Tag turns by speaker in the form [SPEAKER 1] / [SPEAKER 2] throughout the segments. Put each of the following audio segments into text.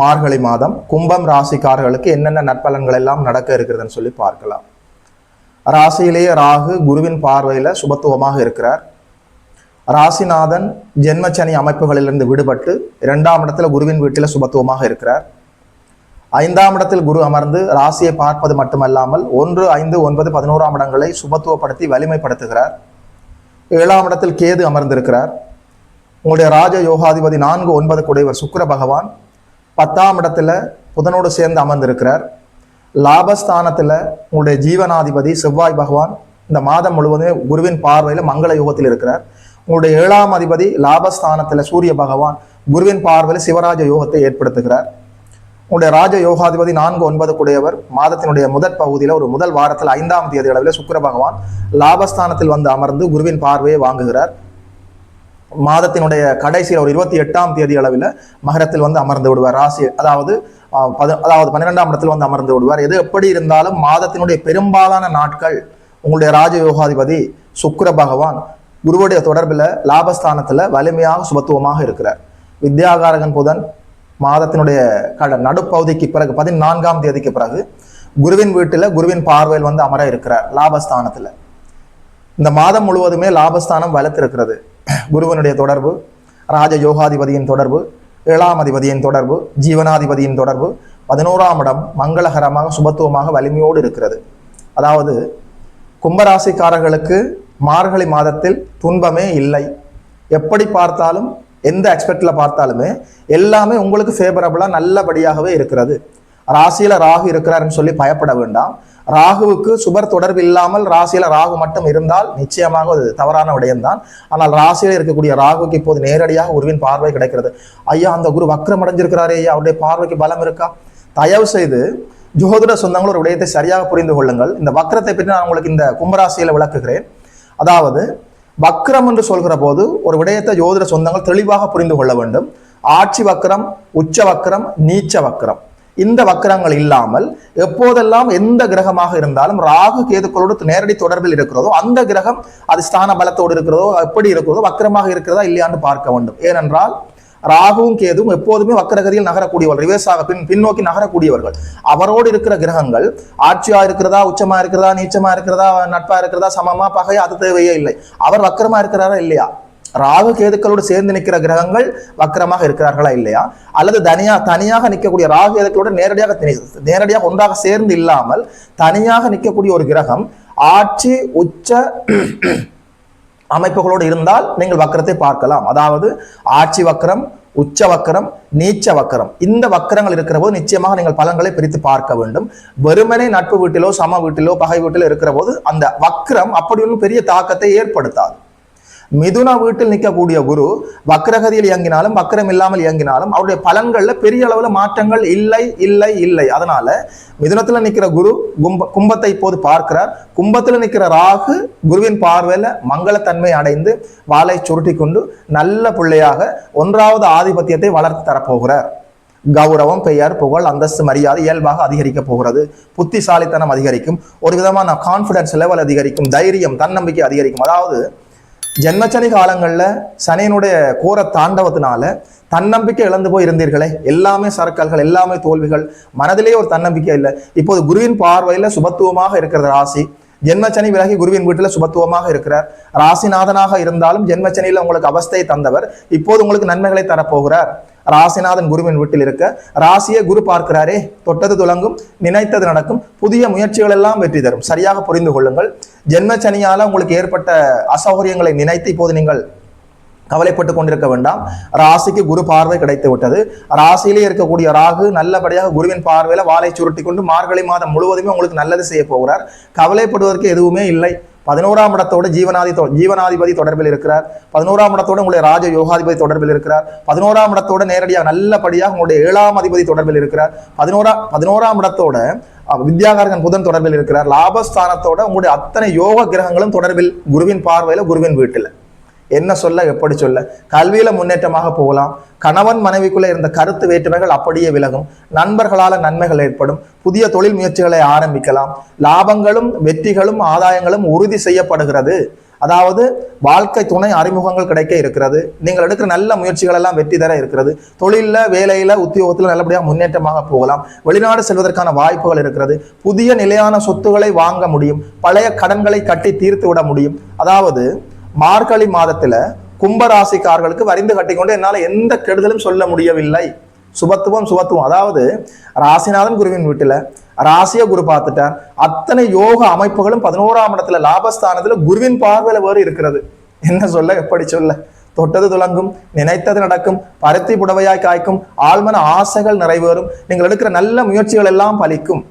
[SPEAKER 1] மார்கழி மாதம் கும்பம் ராசிக்காரர்களுக்கு என்னென்ன நற்பலன்கள் எல்லாம் நடக்க இருக்கிறதுன்னு சொல்லி பார்க்கலாம். ராசியிலேயே ராகு குருவின் பார்வையில் சுபத்துவமாக இருக்கிறார். ராசிநாதன் ஜென்மச்சனி அமைப்புகளிலிருந்து விடுபட்டு இரண்டாம் இடத்துல குருவின் வீட்டில் சுபத்துவமாக இருக்கிறார். ஐந்தாம் இடத்தில் குரு அமர்ந்து ராசியை பார்ப்பது மட்டுமல்லாமல் ஒன்று ஐந்து ஒன்பது பதினோராம் இடங்களை சுபத்துவப்படுத்தி வலிமைப்படுத்துகிறார். ஏழாம் இடத்தில் கேது அமர்ந்திருக்கிறார். உங்களுடைய ராஜ யோகாதிபதி நான்கு ஒன்பது கூடியவர் சுக்கிர பகவான். பத்தாம் இடத்துல புதனோடு சேர்ந்து அமர்ந்திருக்கிறார். லாபஸ்தானத்தில் உங்களுடைய ஜீவனாதிபதி செவ்வாய் பகவான் இந்த மாதம் முழுவதும் குருவின் பார்வையில் மங்கள யோகத்தில் இருக்கிறார். உங்களுடைய ஏழாம் அதிபதி லாபஸ்தானத்தில் சூரிய பகவான் குருவின் பார்வையில் சிவராஜ யோகத்தை ஏற்படுத்துகிறார். உங்களுடைய ராஜ யோகாதிபதி நான்கு ஒன்பது கூடியவர் மாதத்தினுடைய முதற் பகுதியில் ஒரு முதல் வாரத்தில் ஐந்தாம் தேதி அளவில் சுக்கிர பகவான் லாபஸ்தானத்தில் வந்து அமர்ந்து குருவின் பார்வையை வாங்குகிறார். மாதத்தினுடைய கடைசியில் ஒரு இருபத்தி எட்டாம் தேதி அளவில் மகரத்தில் வந்து அமர்ந்து விடுவார். ராசி அதாவது பத அதாவது பன்னிரெண்டாம் இடத்தில் வந்து அமர்ந்து விடுவார். எது எப்படி இருந்தாலும் மாதத்தினுடைய பெரும்பாலான நாட்கள் உங்களுடைய ராஜ யோகாதிபதி சுக்கிர பகவான் குருவுடைய தொடர்பில் லாபஸ்தானத்தில் வலிமையாக சுபத்துவமாக இருக்கிறார். வித்யாகாரகன் புதன் மாதத்தினுடைய கட நடுப்பகுதிக்கு பிறகு பதினான்காம் தேதிக்கு பிறகு குருவின் வீட்டில் குருவின் பார்வையில் வந்து அமர இருக்கிறார் லாபஸ்தானத்தில். இந்த மாதம் முழுவதுமே லாபஸ்தானம் வளர்த்திருக்கிறது. குருவனுடைய தொடர்பு ராஜ யோகாதிபதியின் தொடர்பு ஏழாம் அதிபதியின் தொடர்பு ஜீவனாதிபதியின் தொடர்பு பதினோராம் இடம் மங்களகரமாக சுபத்துவமாக வலிமையோடு இருக்கிறது. அதாவது கும்பராசிக்காரர்களுக்கு மார்கழி மாதத்தில் துன்பமே இல்லை. எப்படி பார்த்தாலும் எந்த எக்ஸ்பெக்டில் பார்த்தாலுமே எல்லாமே உங்களுக்கு ஃபேவரபுளாக நல்லபடியாகவே இருக்கிறது. ராசியில ராகு இருக்கிறாருன்னு சொல்லி பயப்பட வேண்டாம். ராகுவுக்கு சுபர் தொடர்பு இல்லாமல் ராசியில ராகு மட்டும் இருந்தால் நிச்சயமாக அது தவறான விடயம்தான். ஆனால் ராசியில இருக்கக்கூடிய ராகுக்கு இப்போது நேரடியாக குருவின் பார்வை கிடைக்கிறது. ஐயா அந்த குரு வக்ரம் அடைஞ்சிருக்கிறாரே ஐயா அவருடைய பார்வைக்கு பலம் இருக்கா? தயவு செய்து ஜோதிட சொந்தங்கள் ஒரு விடயத்தை சரியாக புரிந்து கொள்ளுங்கள். இந்த வக்ரத்தை பற்றி நான் உங்களுக்கு இந்த கும்பராசியில விளக்குகிறேன். அதாவது வக்ரம் என்று சொல்கிற போது ஒரு விடயத்தை ஜோதிட சொந்தங்கள் தெளிவாக புரிந்து கொள்ள வேண்டும். ஆட்சி வக்ரம் உச்ச வக்ரம் நீச்ச வக்ரம். இந்த வக்கரங்கள் இல்லாமல் எப்போதெல்லாம் எந்த கிரகமாக இருந்தாலும் ராகு கேதுக்களோடு நேரடி தொடர்பில் இருக்கிறதோ அந்த கிரகம் அது ஸ்தான பலத்தோடு இருக்கிறதோ எப்படி இருக்கிறதோ வக்கரமாக இருக்கிறதா இல்லையான்னு பார்க்க வேண்டும். ஏனென்றால் ராகுவும் கேதுவும் எப்போதுமே வக்கரகதியில் நகரக்கூடியவர்கள் ரிவர்ஸாக பின் பின்னோக்கி நகரக்கூடியவர்கள். அவரோடு இருக்கிற கிரகங்கள் ஆட்சியா இருக்கிறதா உச்சமா இருக்கிறதா நீச்சமா இருக்கிறதா நட்பா இருக்கிறதா சமமா பகையா அது தேவையே இல்லை. அவர் வக்கரமா இருக்கிறாரா இல்லையா? ராகு கேதுக்களோடு சேர்ந்து நிற்கிற கிரகங்கள் வக்கரமாக இருக்கிறார்களா இல்லையா? அல்லது தனியா தனியாக நிற்கக்கூடிய ராகு கேதுக்களோடு நேரடியாக நேரடியாக ஒன்றாக சேர்ந்து இல்லாமல் தனியாக நிற்கக்கூடிய ஒரு கிரகம் ஆட்சி உச்ச அமைப்புகளோடு இருந்தால் நீங்கள் வக்கரத்தை பார்க்கலாம். அதாவது ஆட்சி வக்கரம் உச்ச வக்கரம் நீச்ச வக்கரம். இந்த வக்கரங்கள் இருக்கிற போது நிச்சயமாக நீங்கள் பலன்களை பிரித்து பார்க்க வேண்டும். வெறுமனே நட்பு வீட்டிலோ சம வீட்டிலோ பகை வீட்டிலோ இருக்கிற போது அந்த வக்கரம் அப்படி ஒன்றும் பெரிய தாக்கத்தை ஏற்படுத்தாது. மிதுன வீட்டில் நிற்கக்கூடிய குரு வக்ரகதியில் இயங்கினாலும் வக்ரம் இல்லாமல் இயங்கினாலும் அவருடைய பலன்களில் பெரிய அளவில் மாற்றங்கள் இல்லை இல்லை இல்லை. அதனால மிதுனத்தில் நிற்கிற குரு கும்ப கும்பத்தை இப்போது பார்க்கிறார். கும்பத்தில் நிற்கிற ராகு குருவின் பார்வையில் மங்களத்தன்மை அடைந்து வாளை சுருட்டி கொண்டு நல்ல பிள்ளையாக ஒன்றாவது ஆதிபத்தியத்தை வளர்த்து தரப்போகிறார். கௌரவம் பெயர் புகழ் அந்தஸ்து மரியாதை இயல்பாக அதிகரிக்க போகிறது. புத்திசாலித்தனம் அதிகரிக்கும். ஒரு விதமான கான்ஃபிடன்ஸ் லெவல் அதிகரிக்கும். தைரியம் தன்னம்பிக்கை அதிகரிக்கும். அதாவது ஜென்மச்சனி காலங்களில் சனியினுடைய கோர தாண்டவத்தினால தன்னம்பிக்கை இழந்து போய் இருந்தீர்களே. எல்லாமே சரக்கல்கள் எல்லாமே தோல்விகள். மனதிலே ஒரு தன்னம்பிக்கை இல்லை. இப்போது குருவின் பார்வையில் சுபத்துவமாக இருக்கிற ராசி. ஜென்மச்சனி விலகி குருவின் வீட்டில் சுபத்துவமாக இருக்கிறார். ராசிநாதனாக இருந்தாலும் ஜென்மச்சனியில் உங்களுக்கு அவஸ்தையை தந்தவர். இப்போது உங்களுக்கு நன்மைகளை தரப்போகிறார். ராசிநாதன் குருவின் வீட்டில் இருக்க ராசியை குரு பார்க்கிறாரே தொட்டது துலங்கும் நினைத்தது நடக்கும் புதிய முயற்சிகள் எல்லாம் வெற்றி தரும். சரியாக புரிந்து கொள்ளுங்கள். ஜென்மச்சனியால் உங்களுக்கு ஏற்பட்ட அசௌகரியங்களை நினைத்து இப்போது நீங்கள் கவலைப்பட்டு கொண்டிருக்க வேண்டாம். ராசிக்கு குரு பார்வை கிடைத்து விட்டது. ராசியிலே இருக்கக்கூடிய ராகு நல்லபடியாக குருவின் பார்வையில வாழை சுருட்டி கொண்டு மார்கழி மாதம் முழுவதுமே உங்களுக்கு நல்லது செய்ய போகிறார். கவலைப்படுவதற்கு எதுவுமே இல்லை. பதினோராம் இடத்தோடு ஜீவனாதி ஜீவனாதிபதி தொடர்பில் இருக்கிறார். பதினோராம் இடத்தோடு உங்களுடைய ராஜ யோகாதிபதி தொடர்பில் இருக்கிறார். பதினோராம் இடத்தோட நேரடியாக நல்லபடியாக உங்களுடைய ஏழாம் அதிபதி தொடர்பில் இருக்கிறார். பதினோரா பதினோராம் இடத்தோட வித்யாகாரகன் புதன் தொடர்பில் இருக்கிறார். லாபஸ்தானத்தோட உங்களுடைய அத்தனை யோக கிரகங்களும் தொடர்பில் குருவின் பார்வையில குருவின் வீட்டில். என்ன சொல்ல எப்படி சொல்ல? கல்வியில முன்னேற்றமாக போகலாம். கணவன் மனைவிக்குள்ள இருந்த கருத்து வேற்றுமைகள் அப்படியே விலகும். நண்பர்களால நன்மைகள் ஏற்படும். புதிய தொழில் முயற்சிகளை ஆரம்பிக்கலாம். லாபங்களும் வெற்றிகளும் ஆதாயங்களும் உறுதி செய்யப்படுகிறது. அதாவது வாழ்க்கை துணை அறிமுகங்கள் கிடைக்க இருக்கிறது. நீங்கள் எடுக்கிற நல்ல முயற்சிகள் எல்லாம் வெற்றி தர இருக்கிறது. தொழிலில் வேலையில உத்தியோகத்தில் நல்லபடியாக முன்னேற்றமாக போகலாம். வெளிநாடு செல்வதற்கான வாய்ப்புகள் இருக்கிறது. புதிய நிலையான சொத்துக்களை வாங்க முடியும். பழைய கடன்களை கட்டி தீர்த்து விட முடியும். அதாவது மார்கழி மாதத்துல கும்பராசிக்காரர்களுக்கு வரிந்து கட்டிக்கொண்டு என்னால எந்த கெடுதலும் சொல்ல முடியவில்லை. சுபத்துவம் சுபத்துவம். அதாவது ராசிநாதன் குருவின் வீட்டுல ராசிய குரு பார்த்துட்டார். அத்தனை யோக அமைப்புகளும் பதினோராம் இடத்துல லாபஸ்தானத்துல குருவின் பார்வையில வேறு இருக்கிறது. என்ன சொல்ல எப்படி சொல்ல? தொட்டது துலங்கும் நினைத்தது நடக்கும் பருத்தி புடவையாய் காய்க்கும் ஆழ்மன ஆசைகள் நிறைவேறும் நீங்கள் எடுக்கிற நல்ல முயற்சிகள் எல்லாம் பலிக்கும்.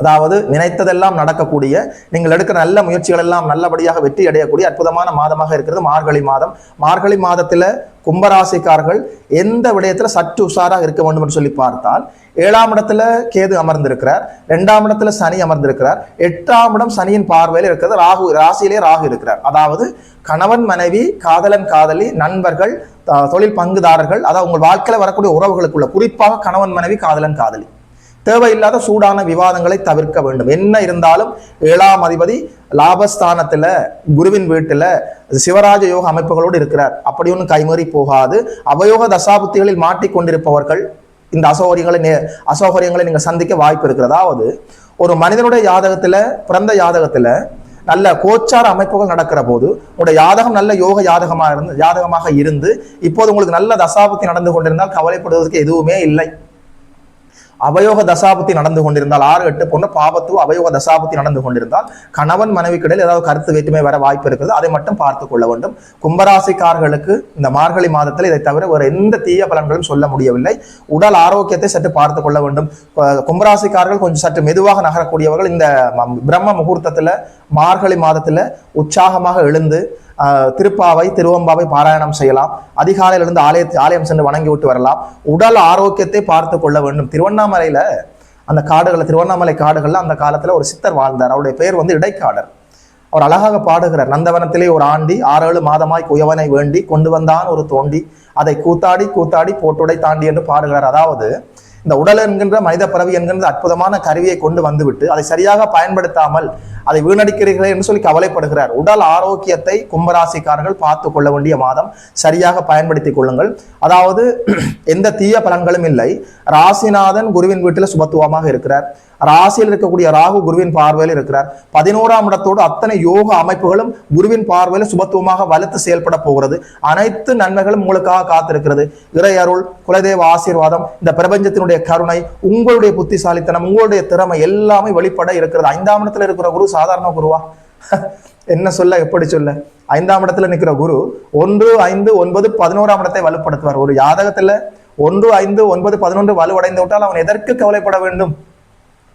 [SPEAKER 1] அதாவது நினைத்ததெல்லாம் நடக்கக்கூடிய நீங்கள் எடுக்கிற நல்ல முயற்சிகள் எல்லாம் நல்லபடியாக வெற்றி அடையக்கூடிய அற்புதமான மாதமாக இருக்கிறது மார்கழி மாதம். மார்கழி மாதத்தில் கும்பராசிக்காரர்கள் எந்த விடயத்தில் சற்று உஷாராக இருக்க வேண்டும் என்று சொல்லி பார்த்தால் ஏழாம் இடத்துல கேது அமர்ந்திருக்கிறார் ரெண்டாம் இடத்துல சனி அமர்ந்திருக்கிறார் எட்டாம் இடம் சனியின் பார்வையில் இருக்கிறது ராகு ராசியிலே ராகு இருக்கிறார். அதாவது கணவன் மனைவி காதலன் காதலி நண்பர்கள் தொழில் பங்குதாரர்கள் அதாவது உங்கள் வாழ்க்கையில் வரக்கூடிய உறவுகளுக்குள்ள குறிப்பாக கணவன் மனைவி காதலன் காதலி. தேவையில்லாத சூடான விவாதங்களை தவிர்க்க வேண்டும். என்ன இருந்தாலும் ஏழாம் அதிபதி லாபஸ்தானத்துல குருவின் வீட்டுல சிவராஜ யோக அமைப்புகளோடு இருக்கிறார். அப்படி ஒன்றும் கைமறி போகாது. அவயோக தசாபுத்திகளில் மாட்டிக்கொண்டிருப்பவர்கள் இந்த அசௌகரியங்களை நே- அசௌகரியங்களை நீங்கள் சந்திக்க வாய்ப்பு இருக்கிறது. அதாவது ஒரு மனிதனுடைய யாதகத்தில் பிறந்த யாதகத்தில் நல்ல கோச்சார அமைப்புகள் நடக்கிற போது உங்களுடைய யாதகம் நல்ல யோக யாதகமாக இருந்து யாதகமாக இருந்து இப்போது உங்களுக்கு நல்ல தசாபத்தி நடந்து கொண்டிருந்தால் கவலைப்படுவதற்கு எதுவுமே இல்லை. அவயோக தசாபத்தி நடந்து கொண்டிருந்தால் ஆறு எட்டு பொண்ணு பாபத்துவ அவயோக தசாபத்தி நடந்து கொண்டிருந்தால் கணவன் மனைவிக்கிடையில் ஏதாவது கருத்து வேற்றுமை வர வாய்ப்பு இருக்குது. அதை மட்டும் பார்த்து கொள்ள வேண்டும். கும்பராசிக்காரர்களுக்கு இந்த மார்கழி மாதத்தில் இதை தவிர வேறு எந்த தீய பலன்களும் சொல்ல முடியவில்லை. உடல் ஆரோக்கியத்தை சற்று பார்த்து கொள்ள வேண்டும். கும்பராசிக்காரர்கள் கொஞ்சம் சற்று மெதுவாக நகரக்கூடியவர்கள் இந்த பிரம்ம முகூர்த்தத்தில் மார்கழி மாதத்தில் உற்சாகமாக எழுந்து திருப்பாவை திருவம்பாவை பாராயணம் செய்யலாம். அதிகாலையிலிருந்து ஆலய ஆலயத்தை ஆலயம் சென்று வணங்கி விட்டு வரலாம். உடல் ஆரோக்கியத்தை பார்த்து கொள்ள வேண்டும். திருவண்ணாமலையில் அந்த காடுகளில் திருவண்ணாமலை காடுகளில் அந்த காலத்தில் ஒரு சித்தர் வாழ்ந்தார். அவருடைய பெயர் வந்து இடைக்காடர். அவர் அழகாக பாடுகிறார். நந்தவனத்திலே ஒரு ஆண்டி ஆறேழு மாதமாய் குயவனை வேண்டி கொண்டு வந்தான் ஒரு தோண்டி. அதை கூத்தாடி கூத்தாடி போட்டுடை தாண்டி என்று பாடுகிறார். அதாவது இந்த உடல் என்கின்ற மனித பிறவி என்கின்ற அற்புதமான கருவியை கொண்டு வந்துவிட்டு அதை சரியாக பயன்படுத்தாமல் அதை வீணடிக்கிறீர்களே என்று சொல்லி கவலைப்படுகிறார். உடல் ஆரோக்கியத்தை கும்பராசிக்காரர்கள் பார்த்து கொள்ள வேண்டிய மாதம் சரியாக பயன்படுத்திக் கொள்ளுங்கள். அதாவது எந்த தீய பலன்களும் இல்லை. ராசிநாதன் குருவின் வீட்டில் சுபத்துவமாக இருக்கிறார். ராசியில் இருக்கக்கூடிய ராகு குருவின் பார்வையில் இருக்கிறார். பதினோராம் இடத்தோடு அத்தனை யோக அமைப்புகளும் குருவின் பார்வையில் சுபத்துவமாக வலுத்து செயல்பட போகிறது. அனைத்து நன்மைகளும் உங்களுக்காக காத்திருக்கிறது. இறை அருள் குலதெய்வ ஆசீர்வாதம் இந்த பிரபஞ்சத்தினுடைய கருணை உங்களுடைய புத்திசாலித்தனம் உங்களுடைய திறமை எல்லாமே வெளிப்பட இருக்கிறது. ஐந்தாம் இடத்துல இருக்கிற குரு சாதாரண குருவா? என்ன சொல்ல எப்படி சொல்ல? ஐந்தாம் இடத்துல நிற்கிற குரு ஒன்று ஐந்து ஒன்பது பதினோராம் இடத்தை வலுப்படுத்துவார். ஒரு யாதகத்துல ஒன்று ஐந்து ஒன்பது பதினொன்று வலுவடைந்து விட்டால் அவன் எதற்கு கவலைப்பட வேண்டும்?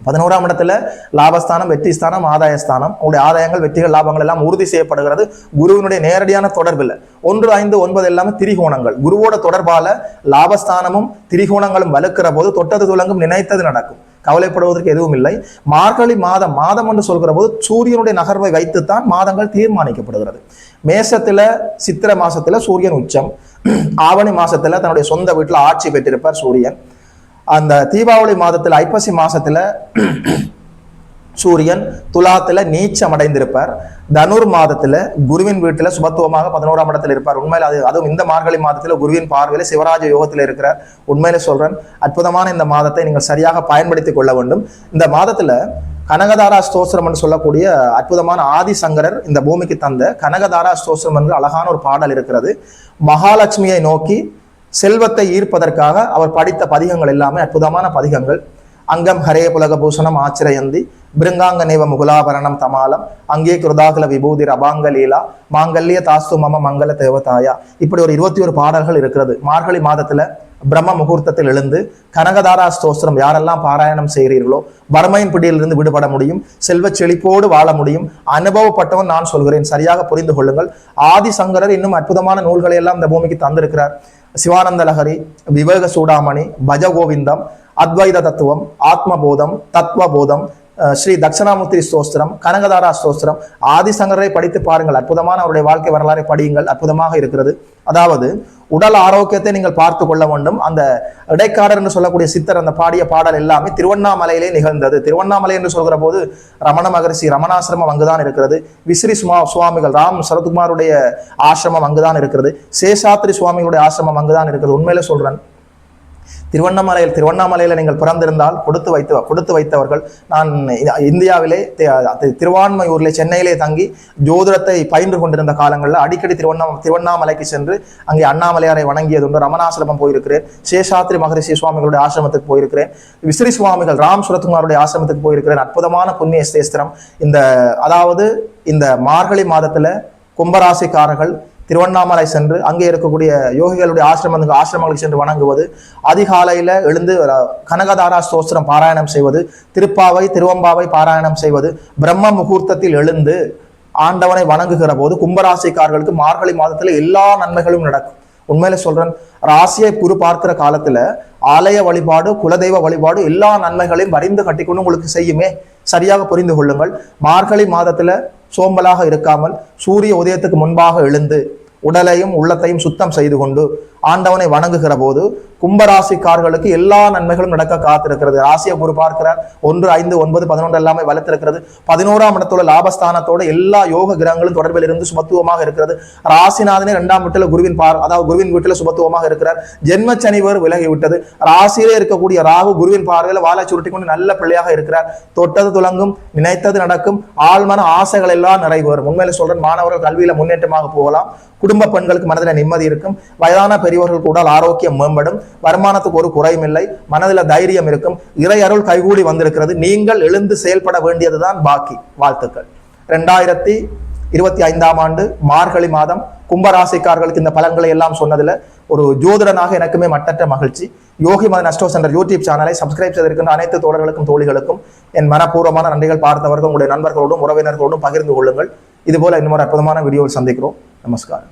[SPEAKER 1] பதினோராம் இடத்துல லாபஸ்தானம் வெற்றி ஸ்தானம் ஆதாய ஸ்தானம் உங்களுடைய ஆதாயங்கள் வெற்றிகள் லாபங்கள் எல்லாம் உறுதி செய்யப்படுகிறது. குருவினுடைய நேரடியான தொடர்பில். ஒன்று ஐந்து ஒன்பது எல்லாமே திரிகோணங்கள். குருவோட தொடர்பால லாபஸ்தானமும் திரிகோணங்களும் வலுக்கிற போது தொட்டது துலங்கும் நினைத்தது நடக்கும். கவலைப்படுவதற்கு எதுவும் இல்லை. மார்கழி மாதம் மாதம் என்று சொல்கிற போது சூரியனுடைய நகர்வை வைத்துத்தான் மாதங்கள் தீர்மானிக்கப்படுகிறது. மேசத்துல சித்திரை மாசத்துல சூரியன் உச்சம். ஆவணி மாசத்துல தன்னுடைய சொந்த வீட்டில் ஆட்சி பெற்றிருப்பார் சூரியன். அந்த தீபாவளி மாதத்தில் ஐப்பசி மாசத்துல சூரியன் துலாத்துல நீச்சம் அடைந்திருப்பார் தனுர் மாதத்துல குருவின் வீட்டுல சுபத்துவமாக பதினோராம் இடத்துல இருப்பார். உண்மையில அது அதுவும் இந்த மார்கழி மாதத்துல குருவின் பார்வையில சிவராஜ யோகத்துல இருக்கிறார். உண்மையில சொல்றேன் அற்புதமான இந்த மாதத்தை நீங்கள் சரியாக பயன்படுத்திக் கொள்ள வேண்டும். இந்த மாதத்துல கனகதாரா ஸ்தோத்திரம் என்று சொல்லக்கூடிய அற்புதமான ஆதிசங்கரர் இந்த பூமிக்கு தந்த கனகதாரா ஸ்தோத்திரம் என்று அழகான ஒரு பாடல் இருக்கிறது. மகாலட்சுமியை நோக்கி செல்வத்தை ஈர்ப்பதற்காக அவர் படித்த பதிகங்கள் எல்லாமே அற்புதமான பதிகங்கள். அங்கம் ஹரே புலக பூஷணம் ஆச்சிரயந்தி பிருங்காங்க நேவ முகுலாபரணம் தமாலம் அங்கே கிருதாகல விபூதி ரபாங்க லீலா மாங்கல்ய தாஸ்து மம மங்கள தேவதாயா. இப்படி ஒரு இருபத்தி ஒரு பாடல்கள் இருக்கிறது. மார்கழி மாதத்துல பிரம்ம முகூர்த்தத்தில் எழுந்து கனகதாரா ஸ்தோஸ்திரம் யாரெல்லாம் பாராயணம் செய்கிறீர்களோ வறுமையின் பிடியிலிருந்து விடுபட முடியும் செல்வச் செழிப்போடு வாழ முடியும். அனுபவப்பட்டவன் நான் சொல்கிறேன் சரியாக புரிந்து கொள்ளுங்கள். ஆதிசங்கரர் இன்னும் அற்புதமான நூல்களை எல்லாம் இந்த பூமிக்கு தந்திருக்கிறார். சிவானந்த லஹரி விவேக சூடாமணி பஜகோவிந்தம் அத்வைத தத்துவம் ஆத்மபோதம் தத்துவபோதம் ஸ்ரீ தட்சணாமூர்த்தி ஸ்தோஸ்திரம் கனகதாரா ஸ்தோஸ்திரம் ஆதிசங்கரை படித்து பாருங்கள். அற்புதமான அவருடைய வாழ்க்கை வரலாறை படியுங்கள். அற்புதமாக இருக்கிறது. அதாவது உடல் ஆரோக்கியத்தை நீங்கள் பார்த்து கொள்ள வேண்டும். அந்த இடைக்காடர் என்று சொல்லக்கூடிய சித்தர் அந்த பாடிய பாடல் எல்லாமே திருவண்ணாமலையிலே நிகழ்ந்தது. திருவண்ணாமலை என்று சொல்கிற போது ரமண மகரிஷி ரமணாசிரமம் அங்குதான் இருக்கிறது. விசிறி சுமா சுவாமிகள் ராம் சரத்குமாருடைய ஆசிரமம் அங்குதான் இருக்கிறது. சேஷாத்ரி சுவாமிகளுடைய ஆசிரமம் அங்குதான் இருக்கிறது. உண்மையில சொல்றேன். திருவண்ணாமலையில் திருவண்ணாமலையில் நீங்கள் பிறந்திருந்தால் கொடுத்து வைத்து கொடுத்து வைத்தவர்கள் நான் இந்தியாவிலே தி- திருவான்மையூரிலே சென்னையிலே தங்கி ஜோதிடத்தை பயின்று கொண்டிருந்த காலங்களில் அடிக்கடி திருவண்ணா திருவண்ணாமலைக்கு சென்று அங்கே அண்ணாமலையாரை வணங்கியதுண்டு. ரமணாசிரமம் போயிருக்கிறேன். சேஷாத்ரி மகரிஷி சுவாமிகளுடைய ஆசிரமத்துக்கு போயிருக்கிறேன். விசிறி சுவாமிகள் ராம் சுரத்குமாருடைய ஆசிரமத்துக்கு போயிருக்கிறேன். அற்புதமான புண்ணிய சேஸ்திரம் இந்த அதாவது இந்த மார்கழி மாதத்தில் கும்பராசிக்காரர்கள் திருவண்ணாமலை சென்று அங்கே இருக்கக்கூடிய யோகிகளுடைய ஆசிரமங்களுக்கு ஆசிரமங்களுக்கு சென்று வணங்குவது அதிகாலையில் எழுந்து கனகதாரா ஸ்தோத்திரம் பாராயணம் செய்வது திருப்பாவை திருவம்பாவை பாராயணம் செய்வது பிரம்ம முகூர்த்தத்தில் எழுந்து ஆண்டவனை வணங்குகிற போது கும்பராசிக்காரர்களுக்கு மார்கழி மாதத்தில் எல்லா நன்மைகளும் நடக்கும். உண்மையில சொல்றேன் ராசியை குரு பார்க்கிற காலத்துல ஆலய வழிபாடு குலதெய்வ வழிபாடு எல்லா நன்மைகளையும் வரிந்து கட்டிக்கொண்டு உங்களுக்கு செய்யுமே. சரியாக புரிந்து கொள்ளுங்கள். மார்கழி மாதத்துல சோம்பலாக இருக்காமல் சூரிய உதயத்துக்கு முன்பாக எழுந்து உடலையும் உள்ளத்தையும் சுத்தம் செய்து கொண்டு ஆண்டவனை வணங்குகிற போது கும்பராசிக்காரர்களுக்கு எல்லா நன்மைகளும் நடக்க காத்திருக்கிறது. ராசியை குரு பார்க்கிறார். ஒன்று ஐந்து ஒன்பது பதினொன்று எல்லாமே வளர்த்திருக்கிறது. பதினோராம் இடத்தோட லாபஸ்தானத்தோட எல்லா யோக கிரகங்களும் தொடர்பில் இருந்து சுபத்துவமாக இருக்கிறது. ராசிநாதனே இரண்டாம் வீட்டில் குருவின் பார் அதாவது குருவின் வீட்டில் சுபத்துவமாக இருக்கிறார். ஜென்ம சனிவர் விலகி விட்டது. ராசியிலே இருக்கக்கூடிய ராகு குருவின் பார்வையில் வாழை சுருட்டி கொண்டு நல்ல பிள்ளையாக இருக்கிறார். தொட்டது துலங்கும் நினைத்தது நடக்கும் ஆழ்மன ஆசைகள் எல்லாம் நிறைவேறும். உண்மையில சொல்றேன் மாணவர்கள் கல்வியில முன்னேற்றமாக போகலாம். குடும்ப பெண்களுக்கு மனதில் நிம்மதி இருக்கும். வயதான பெரியவர்கள் உடல் ஆரோக்கியம் மேம்படும் வருமானத்துக்கு ஒரு குறையும் இல்லை மனதில் தைரியம் இருக்கும் இறை அருள் கைகூடி வந்திருக்கிறது நீங்கள் எழுந்து செயல்பட வேண்டியதுதான் பாக்கி வாழ்த்துக்கள். ரெண்டாயிரத்தி இருபத்தி ஐந்தாம் ஆண்டு மார்கழி மாதம் கும்பராசிக்காரர்களுக்கு இந்த பலன்களை எல்லாம் சொன்னதுல ஒரு ஜோதிடனாக எனக்குமே மட்டற்ற மகிழ்ச்சி. யோகி மத நஷ்டோ சென்டர் யூடியூப் சேனலை சப்ஸ்கிரைப் செய்திருக்கின்ற அனைத்து தோழர்களுக்கும் தோழிகளுக்கும் என் மனப்பூர்வமான நன்றிகள் பார்த்தவர்கள் உங்களுடைய நண்பர்களோடும் உறவினர்களோடும் பகிர்ந்து கொள்ளுங்கள். இதுபோல இன்னொரு அற்புதமான வீடியோவில் சந்திக்கிறோம். நமஸ்காரம்.